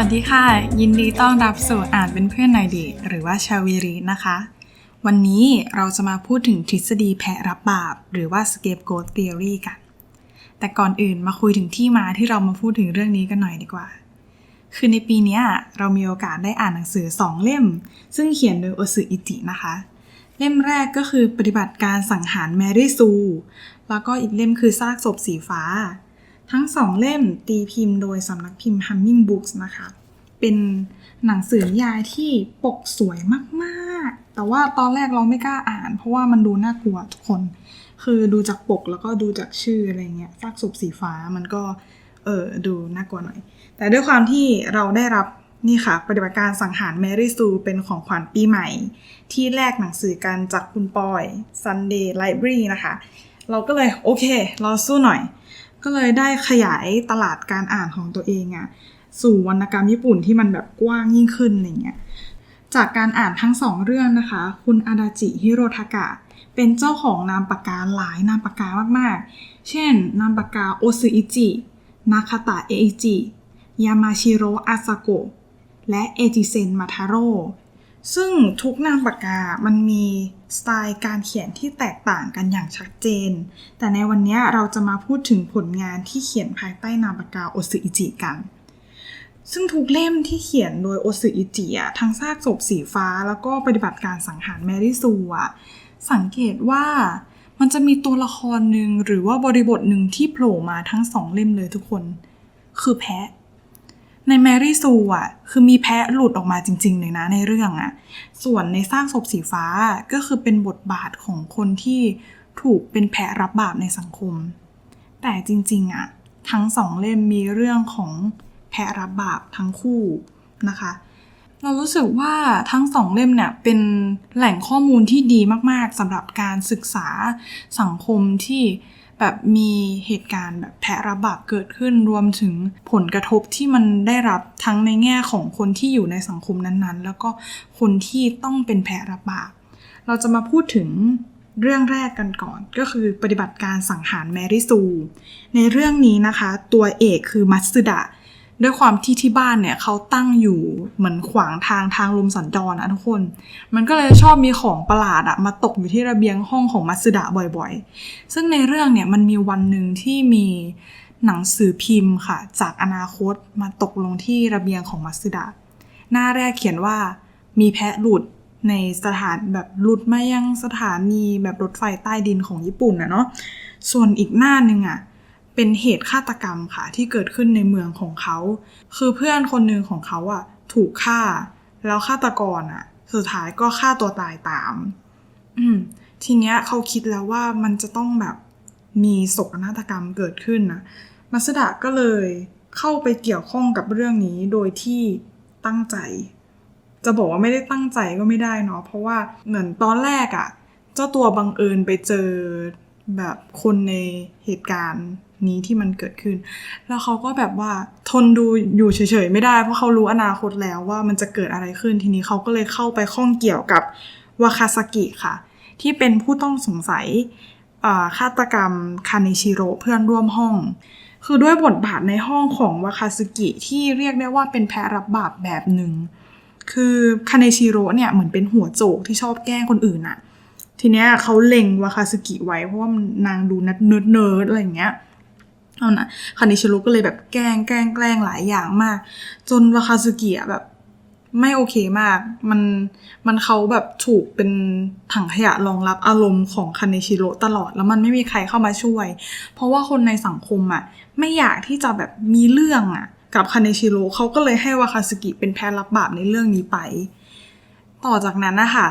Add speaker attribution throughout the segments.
Speaker 1: วัสดีค่ะ ยินดีต้อนรับสู่อ่านเป็นเพื่อนหน่อยดี หรือว่าชาวีรีนะคะ วันนี้เราจะมาพูดถึงทฤษฎีแพะรับบาป หรือว่า scapegoat theory กัน แต่ก่อนอื่นมาคุยถึงที่มาที่เรามาพูดถึงเรื่องนี้กันหน่อยดีกว่า คือในปีนี้เรามีโอกาสได้อ่านหนังสือสองเล่ม ซึ่งเขียนโดยโอสึอิจินะคะ เล่มแรกก็คือปฏิบัติการสังหารแมรี่ซู แล้วก็อีกเล่มคือซากศพสีฟ้า ทั้งสองเล่มตีพิมพ์โดยสำนักพิมพ์ Humming Books นะคะ เป็นหนังสือนิยายที่ปกสวยมากๆ แต่ว่าตอนแรกเราไม่กล้าอ่าน เพราะว่ามันดูน่ากลัวทุกคน คือดูจากปกแล้วก็ดูจากชื่ออะไรเงี้ยซากศพสีฟ้ามันก็เออดูน่ากลัวหน่อย แต่ด้วยความที่เราได้รับนี่ค่ะ ปฏิบัติการสังหารแมรี่ซูเป็นของขวัญปีใหม่ ที่แลกหนังสือกันจากคุณปอย Sunday Library นะคะ เราก็เลยโอเค เราสู้หน่อย ก็เลยได้ขยายตลาดการอ่านของตัวเองอะสู่วรรณกรรมญี่ปุ่นที่มันแบบกว้างยิ่งขึ้นอะไรเงี้ยจากการอ่านทั้งสองเรื่องนะคะ คุณอาดาจิฮิโรทากะ เป็นเจ้าของนามปากกาหลายนามปากกามากๆ เช่น นามปากกาโอซึอิจิ นาคาตะเอจิ ยามาชิโรอาซาโกะ และเอจิเซนมาทาโร่ ซึ่งทุกนามปากกา มันมีสไตล์การเขียนที่แตกต่างกันอย่างชัดเจน แต่ในวันนี้เราจะมาพูดถึงผลงานที่เขียนภายใต้นามปากกาโอซึอิจิกัน ซึ่งทุกเล่มที่เขียนโดยโอซึอิจิอะทั้งซากศพสีฟ้า แล้วก็ปฏิบัติการสังหารแมรี่ซูอะสังเกตว่ามันจะมีตัวละครหนึ่งหรือว่าบริบทหนึ่งที่โผล่มาทั้งสองเล่มเลยทุกคน คือแพะ ในแมรี่ซูอะ คือมีแพะหลุดออกมาจริง ๆ เลยนะในเรื่องอะ ส่วนในสร้างศพสีฟ้าก็คือเป็นบทบาทของคนที่ถูกเป็นแพะรับบาปในสังคม แต่จริง ๆ อะ ทั้งสองเล่มมีเรื่องของแพะรับบาปทั้งคู่นะคะ เรารู้สึกว่าทั้งสองเล่มเนี่ยเป็นแหล่งข้อมูลที่ดีมากๆสำหรับการศึกษาสังคมที่ แบบมีเหตุการณ์แบบแพะระบาดเกิดขึ้นรวมถึงผลกระทบที่มันได้รับทั้งในแง่ของคนที่อยู่ในสังคมนั้นๆ แล้วก็คนที่ต้องเป็นแพะระบาดเราจะมาพูดถึงเรื่องแรกกันก่อน ก็คือปฏิบัติการสังหารแมรี่ซู ในเรื่องนี้นะคะ ตัวเอกคือมัตสึดะ ด้วยความที่ที่บ้านเนี่ยเขาตั้งอยู่เหมือนขวางทางทางลมสัญจรนะทุกคน มันก็เลยชอบมีของประหลาดอะมาตกอยู่ที่ระเบียงห้องของมัสึดะบ่อยๆ ซึ่งในเรื่องเนี่ยมันมีวันหนึ่งที่มีหนังสือพิมพ์ค่ะ จากอนาคตมาตกลงที่ระเบียงของมัสึดะ หน้าแรกเขียนว่ามีแพะหลุดในสถานแบบหลุดมายังสถานีแบบรถไฟใต้ดินของญี่ปุ่นนะเนาะ ส่วนอีกหน้าหนึ่งอะ เป็นเหตุฆาตกรรมค่ะ ที่เกิดขึ้นในเมืองของเขา คือเพื่อนคนหนึ่งของเขาอะถูกฆ่า แล้วฆาตกรอะสุดท้ายก็ฆ่าตัวตายตาม อืม ทีเนี้ยเขาคิดแล้วว่ามันจะต้องแบบมีโศกนาฏกรรมเกิดขึ้นนะมัสดะก็เลยเข้าไปเกี่ยวข้องกับเรื่องนี้โดยที่ตั้งใจ จะบอกว่าไม่ได้ตั้งใจก็ไม่ได้เนาะเพราะว่าเหมือนตอนแรกอะ่ะ เจ้าตัวบังเอิญไปเจอแบบคนในเหตุการณ์ นี้ที่มันเกิดขึ้น แล้วเขาก็แบบว่าทนดูอยู่เฉยๆไม่ได้ เพราะเขารู้อนาคตแล้วว่ามันจะเกิดอะไรขึ้นทีนี้เขาก็เลยเข้าไปข้องเกี่ยวกับวาคาซากิค่ะ ที่เป็นผู้ต้องสงสัยฆาตกรรมคาเนชิโร่เพื่อนร่วมห้อง คือด้วยบทบาทในห้องของวาคาซึกิที่เรียกได้ว่าเป็นแพ้รับบาปแบบหนึ่งคือคาเนชิโร่เนี่ยเหมือนเป็นหัวโจกที่ชอบแกล้งคนอื่นอะทีเนี้ยเขาเล็งวาคาซึกิไว้เพราะว่านางดูนัดเนิร์ดเนิร์ดอะไรอย่างเงี้ย เอานะคาเนชิโร่ก็เลยแบบแกล้งแกล้งแกล้งหลายอย่างมาก จนวาคาซึกิอะแบบไม่โอเคมาก มัน มันเขาแบบถูกเป็นถังขยะรองรับอารมณ์ของคาเนชิโร่ตลอด แล้วมันไม่มีใครเข้ามาช่วย เพราะว่าคนในสังคมอะไม่อยากที่จะแบบมีเรื่องอะกับคาเนชิโร่เขาก็เลยให้วาคาซึกิเป็นแพ้รับบาปในเรื่องนี้ไป ต่อจากนั้นนะคะ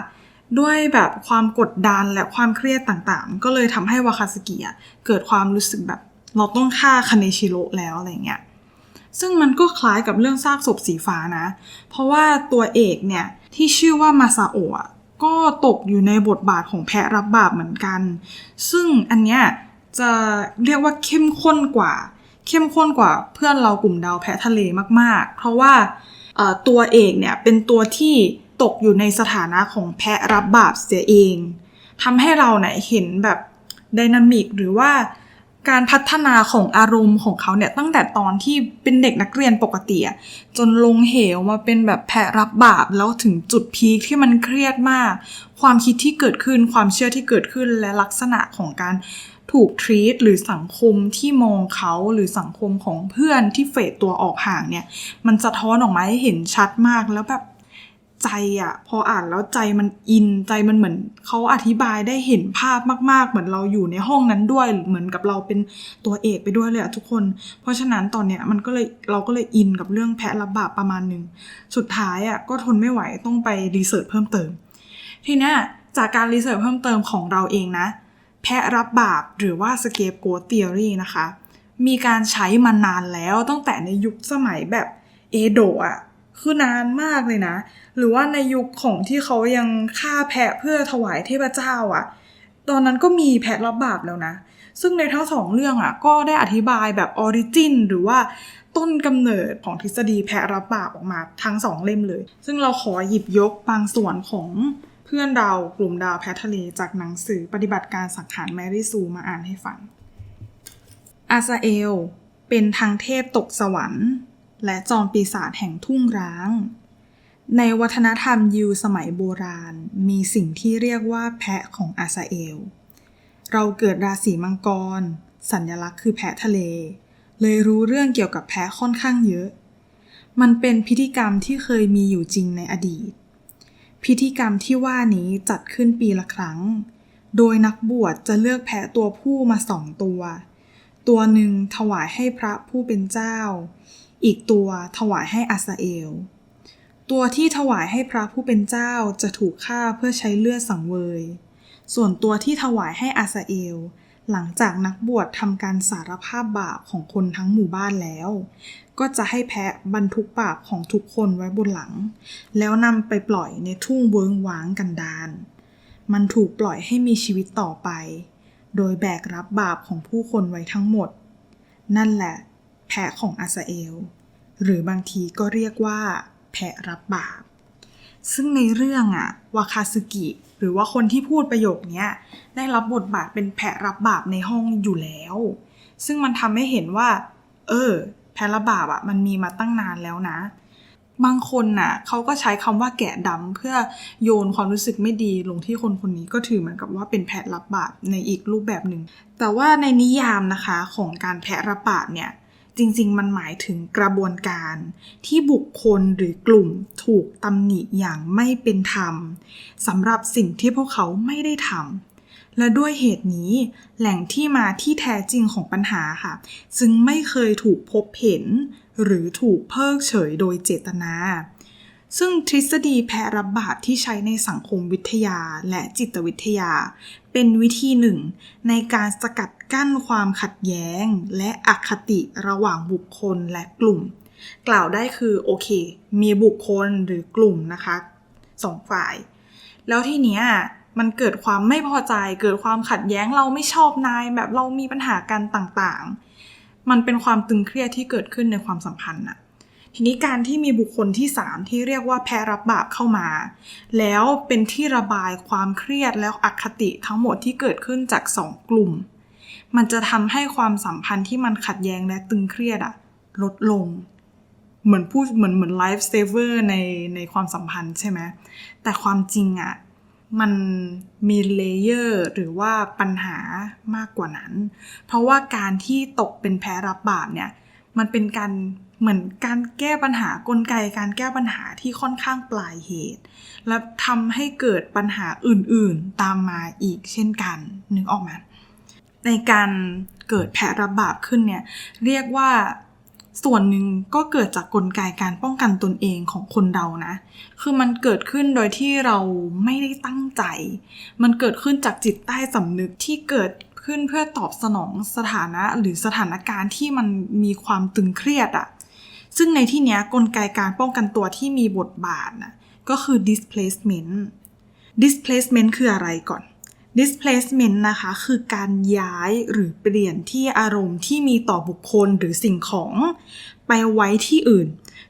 Speaker 1: ด้วยแบบความกดดันและความเครียดต่างๆ ก็เลยทำให้วาคาซึกิอะเกิดความรู้สึกแบบ เราต้องฆ่าคาเนชิโร่แล้วอะไรเงี้ยซึ่งมันก็คล้ายกับเรื่องซากศพสีฟ้านะ เพราะว่าตัวเอกเนี่ยที่ชื่อว่ามาซาโอะก็ตกอยู่ในบทบาทของแพะรับบาปเหมือนกัน ซึ่งอันเนี้ยจะเรียกว่าเข้มข้นกว่า เข้มข้นกว่าเพื่อนเรากลุ่มดาวแพะทะเลมากๆ เพราะว่าตัวเอกเนี่ยเป็นตัวที่ตกอยู่ในสถานะของแพะรับบาปเสียเองทำให้เราเนี่ยเห็นแบบไดนามิกหรือว่า การพัฒนาของอารมณ์ของเขาเนี่ยตั้งแต่ตอนที่เป็นเด็กนักเรียนปกติจนลงเหวมาเป็นแบบแพะรับบาปแล้วถึงจุดพีคที่มันเครียดมาก ความคิดที่เกิดขึ้นความเชื่อที่เกิดขึ้นและลักษณะของการถูกทรีตหรือสังคมที่มองเขาหรือสังคมของเพื่อนที่เฟดตัวออกห่างเนี่ย มันสะท้อนออกมาให้เห็นชัดมากแล้วแบบ ใจอะพออ่านแล้วใจมันอินใจมันเหมือนเขาอธิบายได้เห็นภาพมาก ๆ เหมือนเราอยู่ในห้องนั้นด้วยเหมือนกับเราเป็นตัวเอกไปด้วยเลยอะทุกคน เพราะฉะนั้นตอนเนี้ยมันก็เลยเราก็เลยอินกับเรื่องแพะรับบาปประมาณหนึ่งสุดท้ายอะก็ทนไม่ไหวต้องไปรีเสิร์ชเพิ่มเติม ทีเนี้ยจากการรีเสิร์ชเพิ่มเติมของเราเองนะ แพะรับบาปหรือว่า scapegoat theory นะคะ มีการใช้มานานแล้วตั้งแต่ในยุคสมัยแบบเอโดะอะคือ นานมากเลยนะ หรือว่าในยุคของที่เขายังฆ่าแพะเพื่อถวายเทพเจ้าอะตอนนั้นก็มีแพะรับบาปแล้วนะ ซึ่งในทั้งสองเรื่องอะก็ได้อธิบายแบบออริจินหรือว่าต้นกำเนิดของทฤษฎีแพะรับบาปออกมาทั้งสองเล่มเลย ซึ่งเราขอหยิบยกบางส่วนของเพื่อนดาวกลุ่มดาวแพททะเลจากหนังสือปฏิบัติการสังหารแมรี่ซูมาอ่านให้ฟัง อาซาเอลเป็นทางเทพตกสวรรค์ และจอมปีศาจแห่งทุ่งร้าง ในวัฒนธรรมยิวสมัยโบราณ มีสิ่งที่เรียกว่าแพะของอาซาเอล เราเกิดราศีมังกร สัญลักษณ์คือแพะทะเล เลยรู้เรื่องเกี่ยวกับแพะค่อนข้างเยอะ มันเป็นพิธีกรรมที่เคยมีอยู่จริงในอดีต พิธีกรรมที่ว่านี้จัดขึ้นปีละครั้ง โดยนักบวชจะเลือกแพะตัวผู้มาสองตัว ตัวหนึ่งถวายให้พระผู้เป็นเจ้า อีกตัวถวายให้อาซาเอล ตัวที่ถวายให้พระผู้เป็นเจ้าจะถูกฆ่าเพื่อใช้เลือดสังเวย ส่วนตัวที่ถวายให้อาซาเอล หลังจากนักบวชทำการสารภาพบาปของคนทั้งหมู่บ้านแล้ว ก็จะให้แพะบรรทุกบาปของทุกคนไว้บนหลัง แล้วนำไปปล่อยในทุ่งเวิงว้างกันดารมันถูกปล่อยให้มีชีวิตต่อไป โดยแบกรับบาปของผู้คนไว้ทั้งหมด นั่นแหละ แพะของอาซาเอล หรือบางทีก็เรียกว่า แพะรับบาป ซึ่งในเรื่องอะวาคาซึกิ หรือว่าคนที่พูดประโยคนี้ได้รับบทบาทเป็นแพะรับบาปในห้องอยู่แล้ว ซึ่งมันทำให้เห็นว่า เออ แพะรับบาปอะมันมีมาตั้งนานแล้วนะ บางคนน่ะเขาก็ใช้คำว่าแกะดำเพื่อโยนความรู้สึกไม่ดีลงที่คนคนนี้ก็ถือเหมือนกับว่าเป็นแพะรับบาปในอีกรูปแบบหนึ่งแต่ว่าในนิยามนะคะของการแพะรับบาปเนี่ย จริง ๆ มันหมายถึงกระบวนการ ที่บุคคลหรือกลุ่มถูกตำหนิอย่างไม่เป็นธรรมสำหรับสิ่งที่พวกเขาไม่ได้ทำและด้วยเหตุนี้ แหล่งที่มาที่แท้จริงของปัญหาค่ะ ซึ่งไม่เคยถูกพบเห็น หรือถูกเพิกเฉยโดยเจตนา ซึ่งทฤษฎีแพรับบาปที่ใช้ในสังคมวิทยาและจิตวิทยา เป็นวิธีหนึ่ง ในการสกัดกั้นความขัดแย้ง และอคติระหว่างบุคคลและกลุ่ม กล่าวได้คือโอเค มีบุคคลหรือกลุ่มนะคะสองฝ่าย แล้วทีเนี้ยมันเกิดความไม่พอใจเกิดความขัดแย้งเราไม่ชอบนายแบบเรามีปัญหากันต่างๆ มันเป็นความตึงเครียดที่เกิดขึ้นในความสัมพันธ์น่ะ ทีนี้การที่มีบุคคลที่ 3 ที่เรียกว่าแพรรับบาปเข้ามา แล้วเป็นที่ระบายความเครียดแล้วอคติทั้งหมดที่เกิดขึ้นจากสองกลุ่ม มันจะทำให้ความสัมพันธ์ที่มันขัดแย้งและตึงเครียดอะลดลง เหมือนพูดเหมือนเหมือนไลฟ์เซเวอร์ในในความสัมพันธ์ใช่ไหมแต่ความจริงอะมันมีเลเยอร์หรือว่าปัญหามากกว่านั้น เพราะว่าการที่ตกเป็นแพ้รับบาปเนี่ย มันเป็นการ เหมือนการแก้ปัญหากลไกการแก้ปัญหาที่ค่อนข้างปลายเหตุ และทำให้เกิดปัญหาอื่นๆตามมาอีกเช่นกันนึกออกไหมในการเกิดแพ้รับาปขึ้นเนี่ยเรียกว่าส่วนหนึ่งก็เกิดจากกลไกการป้องกันตนเองของคนเรานะ คือมันเกิดขึ้นโดยที่เราไม่ได้ตั้งใจ มันเกิดขึ้นจากจิตใต้สำนึกที่เกิดขึ้นเพื่อตอบสนองสถานะหรือสถานการณ์ที่มันมีความตึงเครียดอะ ซึ่งในที่นี้กลไกการป้องกันตัวที่มีบทบาทนะก็คือ displacement displacement คืออะไรก่อน displacement นะคะคือการย้ายหรือเปลี่ยนที่อารมณ์ที่มีต่อบุคคลหรือสิ่งของ ไปไว้ที่อื่น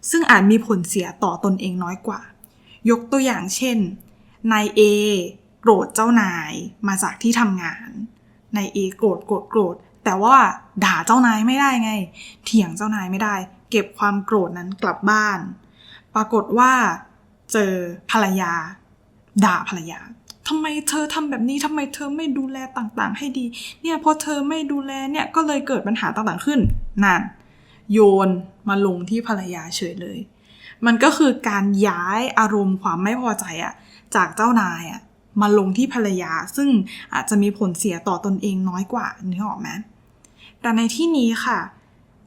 Speaker 1: ซึ่งอาจมีผลเสียต่อตนเองน้อยกว่า ยกตัวอย่างเช่น นาย A โกรธเจ้านายมาจากที่ทำงาน นาย A โกรธโกรธโกรธแต่ว่าด่าเจ้านายไม่ได้ไง เถียงเจ้านายไม่ได้ ก็บความโกรธนั้นกลับบ้าน ปรากฏว่าเจอภรรยา ด่าภรรยาทำไมเธอทำแบบนี้ทำไมเธอไม่ดูแลต่างๆ ให้ดี เนี่ยพอเธอไม่ดูแลเนี่ยก็เลยเกิดปัญหาต่างๆขึ้นนั่นโยนมาลงที่ภรรยาเฉยเลย มันก็คือการย้ายอารมณ์ความไม่พอใจอะจากเจ้านายอะมาลงที่ภรรยา ซึ่งอาจจะมีผลเสียต่อตอนเองน้อยกว่านึกออกไหมแต่ในที่นี้ค่ะ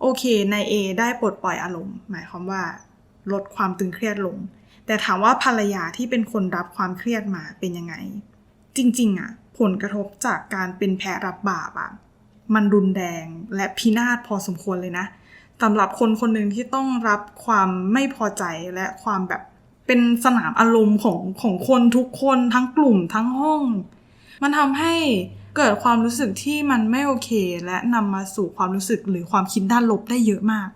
Speaker 1: โอเค นายเอได้ปลดปล่อยอารมณ์ หมายความว่า ลดความตึงเครียดลง แต่ถามว่าภรรยาที่เป็นคนรับความเครียดมาเป็นยังไง จริง ๆอะผลกระทบจากการเป็นแพ้รับบาปอะมันรุนแรงและพินาศพอสมควรเลยนะสำหรับคนคนหนึ่งที่ต้องรับความไม่พอใจและความแบบเป็นสนามอารมณ์ของของคนทุกคนทั้งกลุ่มทั้งห้อง มันทำให้ เกิดความรู้สึกที่มันไม่โอเค และนำมาสู่ความรู้สึกหรือความคิดด้านลบได้เยอะมาก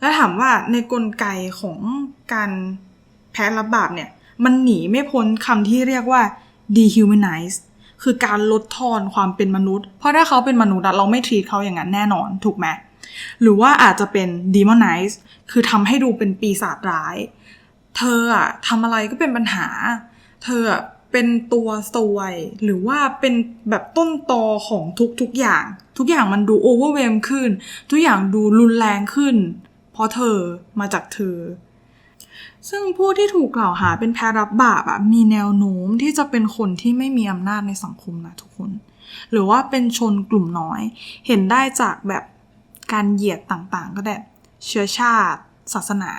Speaker 1: และถามว่าในกลไกของการแพ้รับบาปเนี่ย มันหนีไม่พ้นคำที่เรียกว่า dehumanize คือการลดทอนความเป็นมนุษย์ เพราะถ้าเขาเป็นมนุษย์เราไม่ทีเขาอย่างนั้นแน่นอนถูกไหมหรือว่าอาจจะเป็น demonize คือทำให้ดูเป็นปีศาจร้าย เธออะทำอะไรก็เป็นปัญหา เธออะ เป็นตัวซวย หรือว่าเป็นแบบต้นตอของทุกๆอย่าง ทุกอย่างมันดูโอเวอร์เวมขึ้น ทุกอย่างดูรุนแรงขึ้น เพราะเธอมาจากเธอ ซึ่งผู้ที่ถูกกล่าวหาเป็นแพ้รับบาปอะมีแนวโน้มที่จะเป็นคนที่ไม่มีอำนาจในสังคมนะทุกคน หรือว่าเป็นชนกลุ่มน้อย เห็นได้จากแบบการเหยียดต่างๆ ก็ได้เชื้อชาติ ศาสนา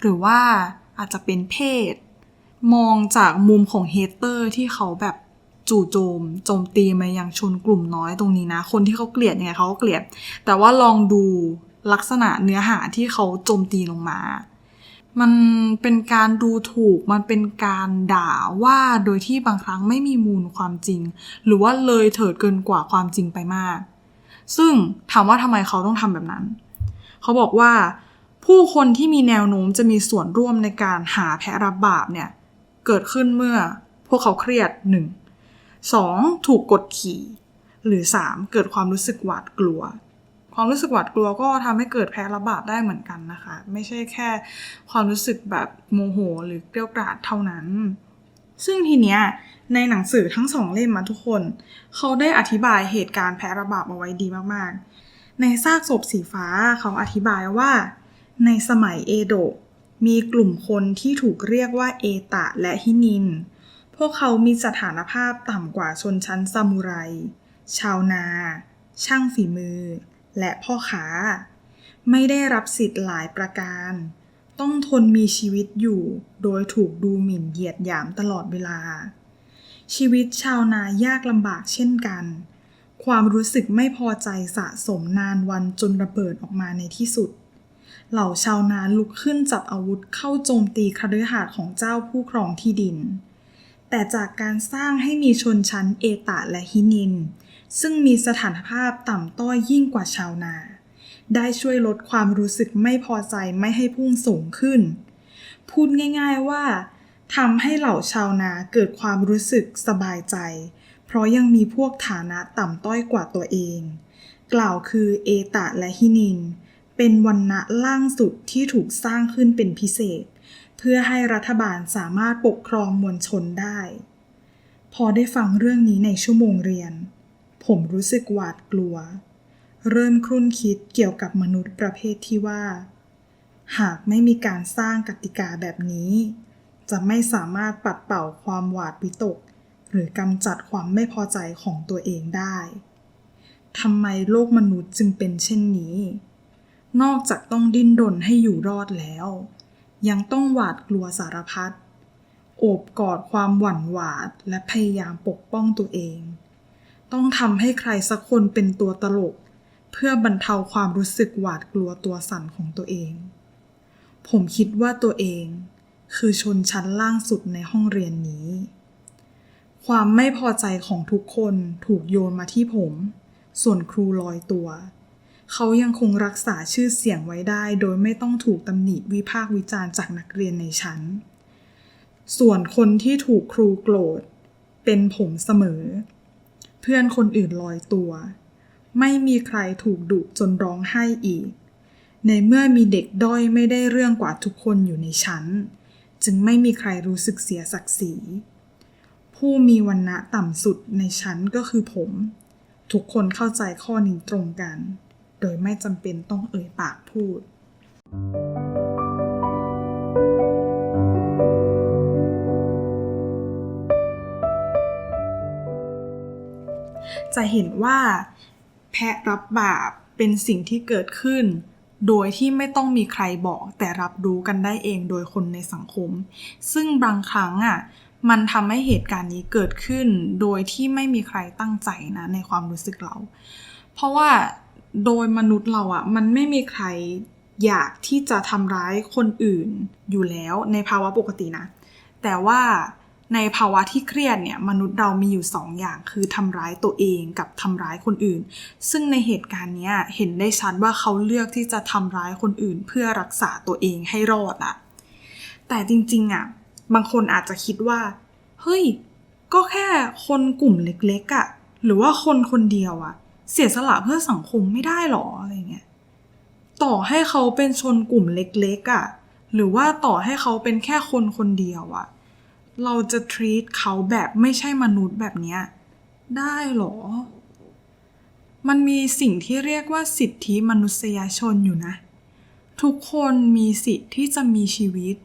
Speaker 1: หรือว่าอาจจะเป็นเพศ มองจากมุมของเฮเตอร์ที่เขาแบบจู่โจมโจมตีมายังชนกลุ่มน้อยตรงนี้นะ คนที่เขาเกลียดเนี่ยเขาก็เกลียด แต่ว่าลองดูลักษณะเนื้อหาที่เขาโจมตีลงมา มันเป็นการดูถูก มันเป็นการด่าว่าโดยที่บางครั้งไม่มีมูลความจริง หรือว่าเลยเถิดเกินกว่าความจริงไปมาก ซึ่งถามว่าทำไมเขาต้องทำแบบนั้น เขาบอกว่าผู้คนที่มีแนวโน้มจะมีส่วนร่วมในการหาแพ้รับบาปเนี่ย เกิดขึ้นเมื่อพวกเขาเครียด 1. 2. ถูกกดขี่ หรือ 3. เกิดความรู้สึกหวาดกลัว ความรู้สึกหวาดกลัวก็ทำให้เกิดแพ้รับาปได้เหมือนกันนะคะ ไม่ใช่แค่ความรู้สึกแบบโมโหหรือเกลียวกราดเท่านั้น ซึ่งทีเนี้ยในหนังสือทั้งสองเล่มมาทุกคน เขาได้อธิบายเหตุการณ์แพ้ระบาปเอาไว้ดีมากๆ ในซากศพสีฟ้าเขาอธิบายว่า ในสมัยเอโดะ มีกลุ่มคนที่ถูกเรียกว่าเอตะและฮินิน พวกเขามีสถานภาพต่ำกว่าชนชั้นซามูไร ชาวนา ช่างฝีมือ และพ่อค้า ไม่ได้รับสิทธิ์หลายประการ ต้องทนมีชีวิตอยู่ โดยถูกดูหมิ่นเหยียดหยามตลอดเวลา ชีวิตชาวนายากลำบากเช่นกัน ความรู้สึกไม่พอใจสะสมนานวันจนระเบิดออกมาในที่สุด เหล่าชาวนาลุกขึ้นจับอาวุธเข้าโจมตีคฤหาสน์ของเจ้าผู้ครองที่ดิน แต่จากการสร้างให้มีชนชั้นเอตะและฮินิน ซึ่งมีสถานภาพต่ำต้อยยิ่งกว่าชาวนา ได้ช่วยลดความรู้สึกไม่พอใจไม่ให้พุ่งสูงขึ้น พูดง่ายๆว่าทำให้เหล่าชาวนาเกิดความรู้สึกสบายใจ เพราะยังมีพวกฐานะต่ำต้อยกว่าตัวเอง กล่าวคือเอตะและฮินิน เป็นวันณะล่างสุดที่ถูกสร้างขึ้นเป็นพิเศษ เพื่อให้รัฐบาลสามารถปกครองมวลชนได้ พอได้ฟังเรื่องนี้ในชั่วโมงเรียน ผมรู้สึกหวาดกลัว เริ่มครุ่นคิดเกี่ยวกับมนุษย์ประเภทที่ว่า หากไม่มีการสร้างกติกาแบบนี้ จะไม่สามารถปัดเป่าความหวาดวิตก หรือกำจัดความไม่พอใจของตัวเองได้ทำไมโลกมนุษย์จึงเป็นเช่นนี้ นอกจากต้องดิ้นรนให้อยู่รอดแล้ว ยังต้องหวาดกลัวสารพัด โอบกอดความหวั่นหวาดและพยายามปกป้องตัวเอง ต้องทำให้ใครสักคนเป็นตัวตลก เพื่อบรรเทาความรู้สึกหวาดกลัวตัวสั่นของตัวเอง ผมคิดว่าตัวเอง คือชนชั้นล่างสุดในห้องเรียนนี้ ความไม่พอใจของทุกคนถูกโยนมาที่ผม ส่วนครูลอยตัว เขายังคงรักษาชื่อเสียงไว้ได้ โดยไม่ต้องถูกตำหนิวิพากษ์วิจารณ์จากนักเรียนในชั้น ส่วนคนที่ถูกครูโกรธ เป็นผมเสมอ เพื่อนคนอื่นลอยตัว ไม่มีใครถูกดุจนร้องไห้อีก ในเมื่อมีเด็กด้อยไม่ได้เรื่องกว่าทุกคนอยู่ในชั้น จึงไม่มีใครรู้สึกเสียศักดิ์ศรีผู้มีวันณะต่ำสุดในชั้นก็คือผม ทุกคนเข้าใจข้อนี้ตรงกัน โดยไม่จำเป็นต้องเอ่ยปากพูด จะเห็นว่า แพะรับบาปเป็นสิ่งที่เกิดขึ้น โดยที่ไม่ต้องมีใครบอกแต่รับรู้กันได้เองโดยคนในสังคม ซึ่งบางครั้งอะมันทำให้เหตุการณ์นี้เกิดขึ้น โดยที่ไม่มีใครตั้งใจนะในความรู้สึกเรา เพราะว่า โดยมนุษย์เราอะมันไม่มีใครอยากที่จะทำร้ายคนอื่นอยู่แล้วในภาวะปกตินะ แต่ว่าในภาวะที่เครียดเนี่ยมนุษย์เรามีอยู่สองอย่างคือทำร้ายตัวเองกับทำร้ายคนอื่น ซึ่งในเหตุการณ์เนี้ยเห็นได้ชัดว่าเขาเลือกที่จะทำร้ายคนอื่น เพื่อรักษาตัวเองให้รอดอะแต่จริงๆอะบางคนอาจจะคิดว่า เฮ้ย ก็แค่คนกลุ่มเล็กๆอะหรือว่าคนคนเดียวอะ เสียสละเพื่อสังคมไม่ได้หรออะไรเงี้ยต่อให้เขาเป็นชนกลุ่มเล็กๆอะหรือว่าต่อให้เขาเป็นแค่คนคนเดียวอะเราจะ treat เขาแบบไม่ใช่มนุษย์แบบเนี้ยได้หรอ มันมีสิ่งที่เรียกว่าสิทธิมนุษยชนอยู่นะ ทุกคนมีสิทธิ์ที่จะมีชีวิต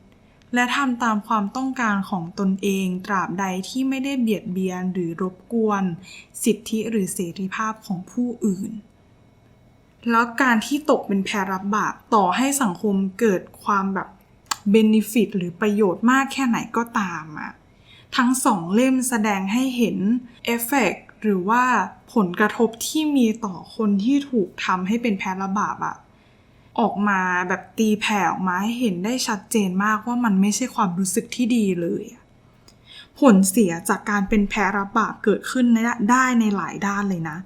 Speaker 1: และทำตามความต้องการของตนเองตราบใดที่ไม่ได้เบียดเบียนหรือรบกวน สิทธิหรือเสรีภาพของผู้อื่น แล้วการที่ตกเป็นแพรับบาปต่อให้สังคมเกิดความแบบเบนฟิตหรือประโยชน์มากแค่ไหนก็ตามอะทั้งสองเล่มแสดงให้เห็นเอฟเฟกหรือว่าผลกระทบที่มีต่อคนที่ถูกทำให้เป็นแพ้ระบาปอะ ออกมาแบบตีแผ่ออกมาให้เห็นได้ชัดเจนมากว่ามันไม่ใช่ความรู้สึกที่ดีเลย ผลเสียจากการเป็นแพ้รับบาปเกิดขึ้นได้ในหลายด้านเลยนะ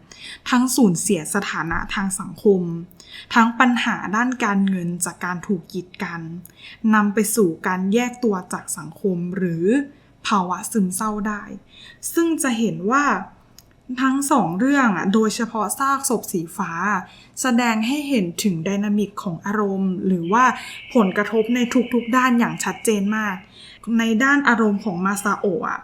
Speaker 1: ทั้งสูญเสียสถานะทางสังคม ทั้งปัญหาด้านการเงินจากการถูกกีดกันนำไปสู่การแยกตัวจากสังคมหรือภาวะซึมเศร้าได้ ซึ่งจะเห็นว่า ทั้งสองเรื่องอะโดยเฉพาะซากศพสีฟ้า แสดงให้เห็นถึงดินามิกของอารมณ์ หรือว่าผลกระทบในทุกๆด้านอย่างชัดเจนมาก ในด้านอารมณ์ของมาซาโอะ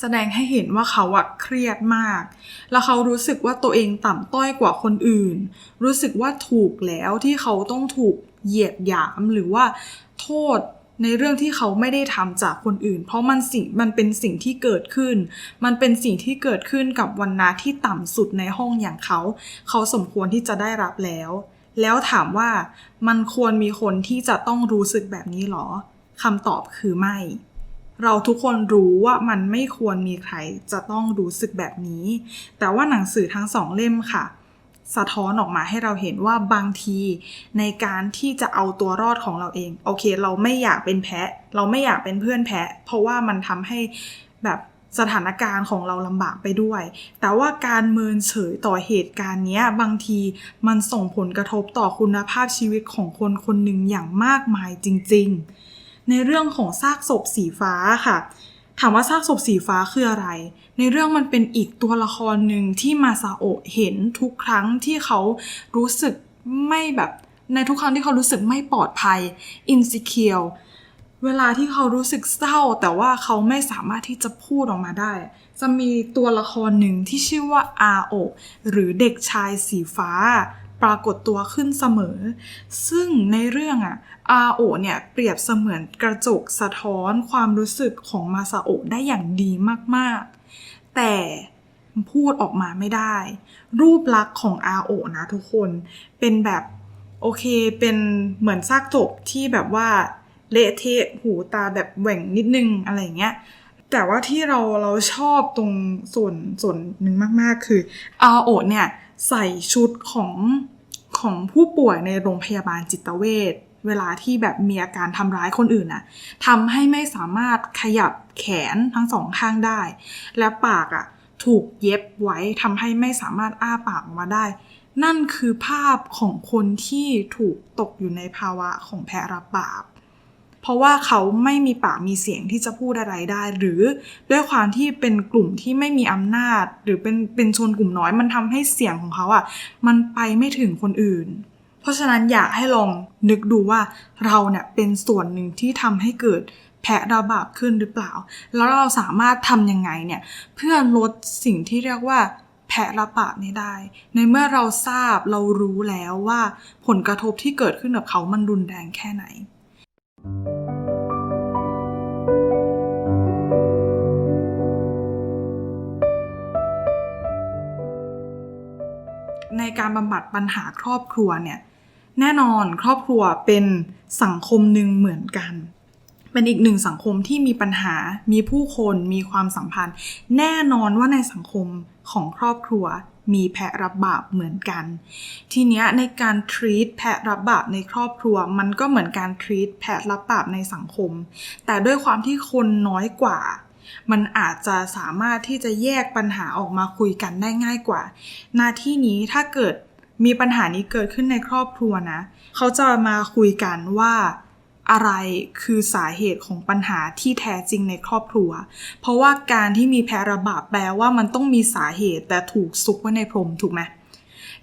Speaker 1: แสดงให้เห็นว่าเขาอะเครียดมาก แล้วเขารู้สึกว่าตัวเองต่ำต้อยกว่าคนอื่น รู้สึกว่าถูกแล้วที่เขาต้องถูกเหยียดหยามหรือว่าโทษ ในเรื่องที่เขาไม่ได้ทำจากคนอื่น เพราะมันสิ่งมันเป็นสิ่งที่เกิดขึ้น มันเป็นสิ่งที่เกิดขึ้นกับวันนาที่ต่ำสุดในห้องอย่างเขา เขาสมควรที่จะได้รับแล้ว แล้วถามว่ามันควรมีคนที่จะต้องรู้สึกแบบนี้หรอคำตอบคือไม่ เราทุกคนรู้ว่ามันไม่ควรมีใครจะต้องรู้สึกแบบนี้ แต่ว่าหนังสือทั้งสองเล่มค่ะ สะท้อนออกมาให้เราเห็นว่าบางทีในการที่จะเอาตัวรอดของเราเอง โอเค เราไม่อยากเป็นแพะ เราไม่อยากเป็นเพื่อนแพะ เพราะว่ามันทำให้แบบสถานการณ์ของเราลำบากไปด้วย แต่ว่าการเมินเฉยต่อเหตุการณ์นี้บางทีมันส่งผลกระทบต่อคุณภาพชีวิตของคนคนหนึ่งอย่างมากมายจริง ๆ ในเรื่องของซากศพสีฟ้าค่ะ ถามว่าซากศพสีฟ้าคืออะไร ในเรื่องมันเป็นอีกตัวละครหนึ่งที่มาซาโอะเห็นทุกครั้งที่เขารู้สึกไม่แบบในทุกครั้งที่เขารู้สึกไม่ปลอดภัย insecure เวลาที่เขารู้สึกเศร้า แต่ว่าเขาไม่สามารถที่จะพูดออกมาได้ จะมีตัวละครหนึ่งที่ชื่อว่าอาโอหรือเด็กชายสีฟ้า ปรากฏตัวขึ้นเสมอ ซึ่งในเรื่องอะอาโอเนี่ยเปรียบเสมือนกระจกสะท้อนความรู้สึกของมาซาโอได้อย่างดีมากๆ แต่พูดออกมาไม่ได้ รูปลักษณ์ของอาโอนะทุกคนเป็นแบบโอเคเป็นเหมือนซากศพที่แบบว่าเละเทะหูตาแบบแหว่งนิดนึงอะไรเงี้ยแต่ว่าที่เราเราชอบตรงส่วนส่วนหนึ่งมาก ๆ คืออาโอเนี่ยใส่ชุดของ ของผู้ป่วยในโรงพยาบาลจิตเวชเวลาที่แบบมีอาการทำร้ายคนอื่นน่ะทำให้ไม่สามารถขยับแขนทั้งสองข้างได้ และปากอะถูกเย็บไว้ทำให้ไม่สามารถอ้าปากออกมาได้ นั่นคือภาพของคนที่ถูกตกอยู่ในภาวะของแพ้รับบาป เพราะว่าเขาไม่มีปากมีเสียงที่จะพูดอะไรได้ หรือด้วยความที่เป็นกลุ่มที่ไม่มีอำนาจ หรือเป็นเป็นชนกลุ่มน้อย มันทำให้เสียงของเขาอะ่ะมันไปไม่ถึงคนอื่น เพราะฉะนั้นอยากให้ลองนึกดูว่าเราเนี่ยเป็นส่วนหนึ่งที่ทำให้เกิดแพะระบาดขึ้นหรือเปล่า แล้วเราสามารถทำยังไงเนี่ยเพื่อลดสิ่งที่เรียกว่าแพะระบาดนี้ได้ ในเมื่อเราทราบเรารู้แล้วว่าผลกระทบที่เกิดขึ้นกับเขามันรุนแรงแค่ไหน ในการบำบัดปัญหาครอบครัวเนี่ยแน่นอนครอบครัวเป็นสังคมหนึ่งเหมือนกัน เป็นอีกหนึ่งสังคมที่มีปัญหา มีผู้คน มีความสัมพันธ์ แน่นอนว่าในสังคมของครอบครัวมีแพะรับบาปเหมือนกัน ทีเนี้ยในการ treat แพะรับบาปในครอบครัว มันก็เหมือนการ treat แพะรับบาปในสังคม แต่ด้วยความที่คนน้อยกว่า มันอาจจะสามารถที่จะแยกปัญหาออกมาคุยกันได้ง่ายกว่า หน้าที่นี้ถ้าเกิดมีปัญหานี้เกิดขึ้นในครอบครัวนะ เขาจะมาคุยกันว่าอะไรคือสาเหตุของปัญหาที่แท้จริงในครอบครัว เพราะว่าการที่มีแพะระบาดแปลว่ามันต้องมีสาเหตุแต่ถูกซุกไว้ในพรมถูกไหม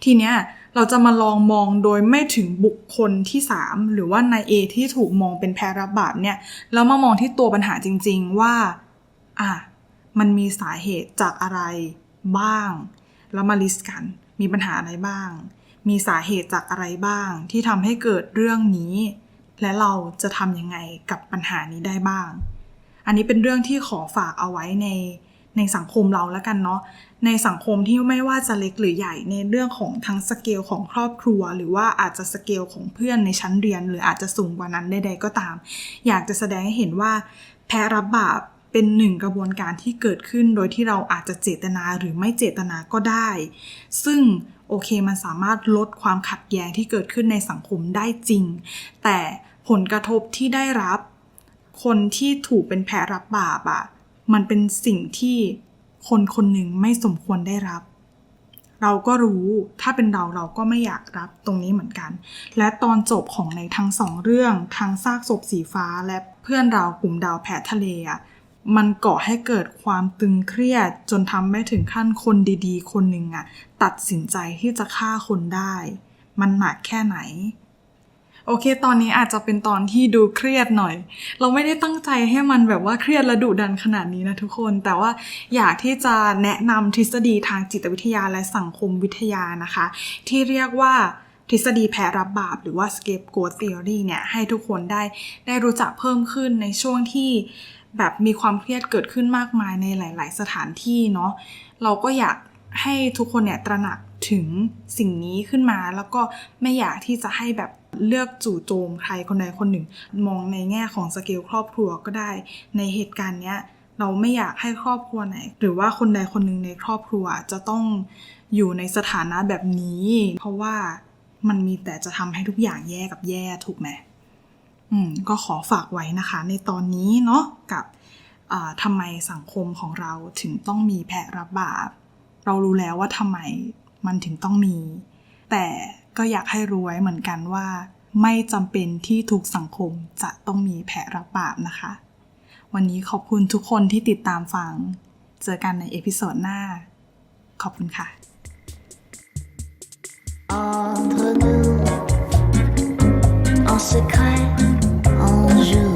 Speaker 1: ทีเนี้ยเราจะมาลองมองโดยไม่ถึงบุคคลที่ 3 หรือว่านายเอที่ถูกมองเป็นแพะรับาปเนี่ยแล้วมามองที่ตัวปัญหาจริง ๆ ว่า อะมันมีสาเหตุจากอะไรบ้าง แล้วมาลิสต์กัน มีปัญหาอะไรบ้าง มีสาเหตุจากอะไรบ้าง ที่ทำให้เกิดเรื่องนี้ และเราจะทำยังไงกับปัญหานี้ได้บ้าง อันนี้เป็นเรื่องที่ขอฝากเอาไว้ในในสังคมเราแล้วกันเนาะ ในสังคมที่ไม่ว่าจะเล็กหรือใหญ่ในเรื่องของทั้งสเกลของครอบครัว หรือว่าอาจจะสเกลของเพื่อนในชั้นเรียน หรืออาจจะสูงกว่านั้นใดๆก็ตาม อยากจะแสดงให้เห็นว่าแพ้รับบาป เป็นหนึ่งกระบวนการที่เกิดขึ้นโดยที่เราอาจจะเจตนาหรือไม่เจตนาก็ได้ ซึ่งโอเคมันสามารถลดความขัดแย้งที่เกิดขึ้นในสังคมได้จริง แต่ผลกระทบที่ได้รับ คนที่ถูกเป็นแพรับบาปอะมันเป็นสิ่งที่คนคนหนึ่งไม่สมควรได้รับ เราก็รู้ถ้าเป็นเราเราก็ไม่อยากรับตรงนี้เหมือนกัน และตอนจบของในทั้งสองเรื่องทั้งซากศพสีฟ้าและเพื่อนเรากลุ่มดาวแผดทะเลอะ มันก่อให้เกิดความตึงเครียด จนทำให้ถึงขั้นคนดีๆ คนหนึ่งอะตัดสินใจที่จะฆ่าคนได้ มันหนักแค่ไหน โอเค ตอนนี้อาจจะเป็นตอนที่ดูเครียดหน่อย เราไม่ได้ตั้งใจให้มันแบบว่าเครียดและดุดันขนาดนี้นะทุกคน แต่ว่าอยากที่จะแนะนำทฤษฎีทางจิตวิทยาและสังคมวิทยานะคะ ที่เรียกว่าทฤษฎีแพ้รับบาปหรือว่า scapegoat theory เนี่ยให้ทุกคนได้ได้รู้จักเพิ่มขึ้นในช่วงที่ แบบมีความเครียดเกิดขึ้นมากมายในหลาย ๆ สถานที่เนาะเราก็อยากให้ทุกคนเนี่ยตระหนักถึงสิ่งนี้ขึ้นมา แล้วก็ไม่อยากที่จะให้แบบเลือกจู่โจมใครคนใดคนหนึ่ง มองในแง่ของสเกลครอบครัวก็ได้ ในเหตุการณ์เนี้ยเราไม่อยากให้ครอบครัวไหน หรือว่าคนใดคนหนึ่งในครอบครัวจะต้องอยู่ในสถานะแบบนี้ เพราะว่ามันมีแต่จะทำให้ทุกอย่างแย่กับแย่ถูกไหม อืมก็ขอฝากไว้นะคะ ในตอนนี้เนาะกับทำไมสังคมของเราถึงต้องมีแพะรับบาป เรารู้แล้วว่าทำไมมันถึงต้องมี แต่ก็อยากให้รู้ไว้เหมือนกันว่า ไม่จำเป็นที่ทุกสังคมจะต้องมีแพะรับบาปนะคะ วันนี้ขอบคุณทุกคนที่ติดตามฟัง เจอกันในเอพิโซดหน้า ขอบคุณค่ะ
Speaker 2: Entre nous, en secret, on joue.